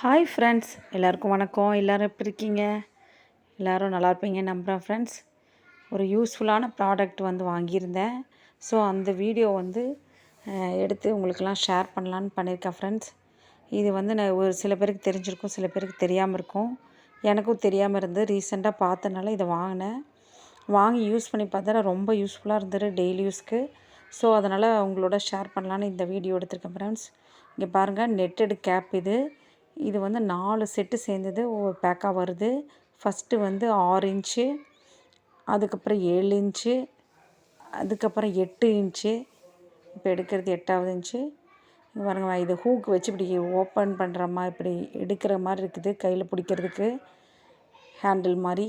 Hi friends எல்லாருக்கும் வணக்கம். எல்லோரும் எப்படி இருக்கீங்க? எல்லோரும் நல்லா இருப்பீங்க நம்புகிறேன் ஃப்ரெண்ட்ஸ் ஒரு யூஸ்ஃபுல்லான ப்ராடக்ட் வந்து வாங்கியிருந்தேன். ஸோ அந்த வீடியோ வந்து எடுத்து உங்களுக்கெல்லாம் ஷேர் பண்ணலான்னு பண்ணியிருக்கேன் ஃப்ரெண்ட்ஸ் இது வந்து நான் ஒரு சில பேருக்கு தெரிஞ்சிருக்கும் சில பேருக்கு தெரியாமல் இருக்கும். எனக்கும் தெரியாமல் இருந்து ரீசெண்டாக பார்த்தனால இதை வாங்கினேன். வாங்கி யூஸ் பண்ணி பார்த்தா ரொம்ப யூஸ்ஃபுல்லாக இருந்தது டெய்லி யூஸ்க்கு ஸோ அதனால் உங்களோட ஷேர் பண்ணலான்னு இந்த வீடியோ எடுத்திருக்கேன் ஃப்ரெண்ட்ஸ் இங்கே பாருங்கள் நெட்டடு கேப் இது. இது வந்து நாலு செட்டு சேர்ந்தது. ஒரு பேக்காக வருது. ஃபஸ்ட்டு வந்து ஆறு இன்ச்சு அதுக்கப்புறம் ஏழு இன்ச்சு அதுக்கப்புறம் எட்டு இன்ச்சு இப்போ எடுக்கிறது எட்டாவது இன்ச்சு பாருங்க இது ஹூக் வச்சு இப்படி ஓப்பன் பண்ணுற மாதிரி இப்படி எடுக்கிற மாதிரி இருக்குது கையில் பிடிக்கிறதுக்கு. ஹேண்டில் மாதிரி.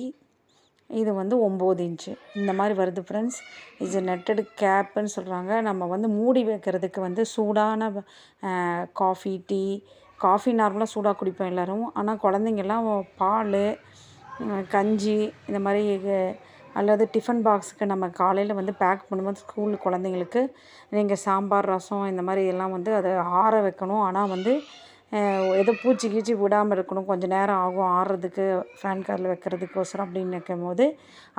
இது வந்து ஒம்பது இன்ச்சு இந்த மாதிரி வருது ஃப்ரெண்ட்ஸ் இது நெட்டடு கேப்புன்னு சொல்கிறாங்க நம்ம வந்து மூடி வைக்கிறதுக்கு வந்து சூடான காஃபி டீ காஃபி நார்மலாக சூடாக குடிப்போம் எல்லோரும். ஆனால் குழந்தைங்கெல்லாம் பால் கஞ்சி இந்த மாதிரி அல்லது டிஃபன் பாக்ஸுக்கு நம்ம காலையில் வந்து பேக் பண்ணும்போது ஸ்கூல் குழந்தைங்களுக்கு நீங்கள் சாம்பார் ரசம் இந்த மாதிரி எல்லாம் வந்து அதை ஆற வைக்கணும். ஆனால் வந்து எதோ ஏதோ பூச்சி கீச்சி விடாமல் இருக்கணும். கொஞ்சம் நேரம் ஆகும் ஆறுறதுக்கு ஃபேன் காரில் வைக்கிறதுக்கோசரம் அப்படின்னு நினைக்கும் போது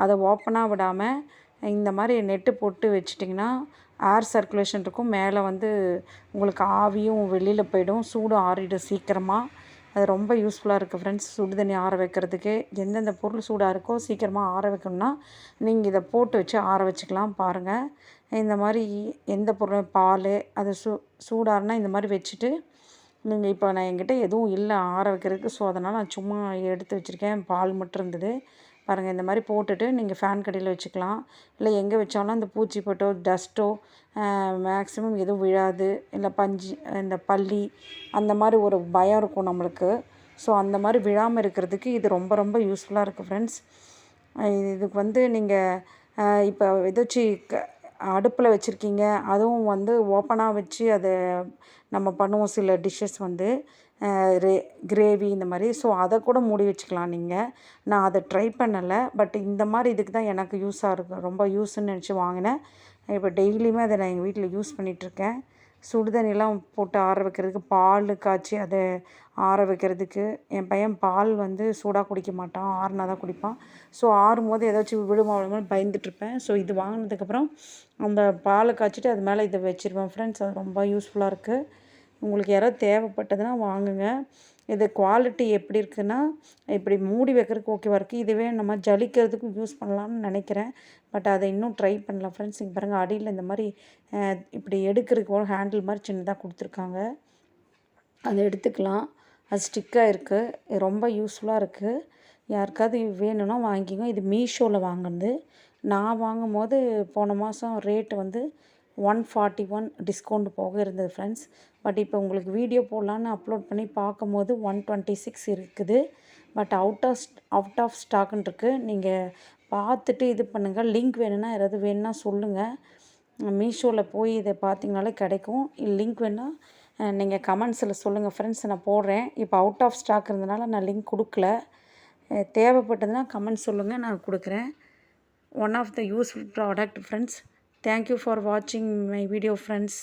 அதை ஓப்பனாக விடாமல் இந்த மாதிரி நெட்டு போட்டு வச்சிட்டிங்கன்னா ஏர் சர்க்குலேஷன் இருக்கும். மேலே வந்து உங்களுக்கு ஆவியும் வெளியில் போயிடும். சூடும் ஆறிடும் சீக்கிரமாக அது ரொம்ப யூஸ்ஃபுல்லாக இருக்குது ஃப்ரெண்ட்ஸ் சுடு தண்ணி ஆற வைக்கிறதுக்கு. எந்தெந்த பொருள் சூடாக இருக்கோ சீக்கிரமாக ஆற வைக்கணும்னா நீங்கள் இதை போட்டு வச்சு ஆற வச்சுக்கலாம் பாருங்கள் இந்த மாதிரி எந்த பொருள் பால் அது சூ சூடாறுனா இந்த மாதிரி வச்சுட்டு நீங்கள் இப்போ நான் என்கிட்ட எதுவும் இல்லை. ஆற வைக்கிறதுக்கு. ஸோ அதனால் நான் சும்மா எடுத்து வச்சுருக்கேன். பால் மட்டும் இருந்தது. பாருங்கள் இந்த மாதிரி போட்டுட்டு நீங்கள் ஃபேன் கடையில் வச்சுக்கலாம். இல்லை எங்கே வச்சாலும் அந்த பூச்சி பட்டோ டஸ்ட்டோ மேக்ஸிமம் எதுவும் விழாது. இல்லை பஞ்சு இந்த பள்ளி அந்த மாதிரி ஒரு பயம் இருக்கும் நம்மளுக்கு. ஸோ அந்த மாதிரி விழாமல் இருக்கிறதுக்கு இது ரொம்ப ரொம்ப யூஸ்ஃபுல்லாக இருக்குது ஃப்ரெண்ட்ஸ் இதுக்கு வந்து நீங்கள் இப்போ ஏதாச்சும் க அடுப்பில் வச்சுருக்கீங்க. அதுவும் வந்து ஓப்பனாக வச்சு அதை நம்ம பண்ணுவோம். சில டிஷ்ஷஸ் வந்து ரே கிரேவி இந்த மாதிரி. ஸோ அதை கூட மூடி வச்சுக்கலாம் நீங்கள் நான் அதை ட்ரை பண்ணலை. பட் இந்த மாதிரி இதுக்கு தான் எனக்கு யூஸாக இருக்கும் ரொம்ப யூஸ்ன்னு நினச்சி வாங்கினேன். இப்போ டெய்லியுமே அதை நான் எங்கள் வீட்டில் யூஸ் பண்ணிகிட்ருக்கேன் சுடுதண்ணிலாம் போட்டு ஆற வைக்கிறதுக்கு பால் காய்ச்சி அதை ஆற வைக்கிறதுக்கு. என் பையன் பால் வந்து சூடாக குடிக்க மாட்டான். ஆறுனா தான் குடிப்பான். ஸோ ஆறும்போது ஏதாச்சும் விழுமா விழுமான்னு பயந்துட்டுருப்பேன் ஸோ இது வாங்கினதுக்கப்புறம் அந்த பாலை காய்ச்சிட்டு அது மேலே இதை வச்சுருவேன். ஃப்ரெண்ட்ஸ் அது ரொம்ப யூஸ்ஃபுல்லாக இருக்குது உங்களுக்கு யாராவது தேவைப்பட்டதுன்னா வாங்குங்க. இது குவாலிட்டி எப்படி இருக்குன்னா இப்படி மூடி வைக்கிறதுக்கு ஓகேவா இருக்குது இதுவே நம்ம ஜலிக்கிறதுக்கும் யூஸ் பண்ணலாம்னு நினைக்கிறேன். பட் அதை இன்னும் ட்ரை பண்ணலாம். ஃப்ரெண்ட்ஸ் இங்கே பாருங்கள் அடியில் இந்த மாதிரி இப்படி எடுக்கிறதுக்கு ஒரு ஹேண்டில் மாதிரி சின்னதாக கொடுத்துருக்காங்க. அதை எடுத்துக்கலாம். அது ஸ்டிக்காக இருக்குது ரொம்ப யூஸ்ஃபுல்லாக இருக்குது யாருக்காவது வேணும்னா வாங்கிக்கோங்க. இது மீஷோவில் வாங்கினது. நான் வாங்கும் போது போன மாதம் ரேட்டு வந்து ஒன் ஃபார்ட்டி ஒன் டிஸ்கவுண்ட் போக இருந்தது ஃப்ரெண்ட்ஸ் பட் இப்போ உங்களுக்கு வீடியோ போடலான்னு அப்லோட் பண்ணி பார்க்கும்போது ஒன் டுவெண்ட்டி சிக்ஸ் இருக்குது. But out of out of ஸ்டாக்குன்னு இருக்குது நீங்கள் பார்த்துட்டு இது பண்ணுங்கள் லிங்க் வேணும்னா யாராவது வேணும்னா சொல்லுங்கள் மீஷோவில் போய் இதை பார்த்தீங்கனாலே கிடைக்கும். லிங்க் வேணால் நீங்கள் கமெண்ட்ஸில் சொல்லுங்கள் ஃப்ரெண்ட்ஸ் நான் போடுறேன். இப்போ அவுட் ஆஃப் ஸ்டாக் இருந்தனால நான் லிங்க் கொடுக்கல. தேவைப்பட்டதுன்னா கமெண்ட் சொல்லுங்கள் நான் கொடுக்குறேன். One of the useful product friends thank you for வாட்சிங் மை வீடியோ ஃப்ரெண்ட்ஸ்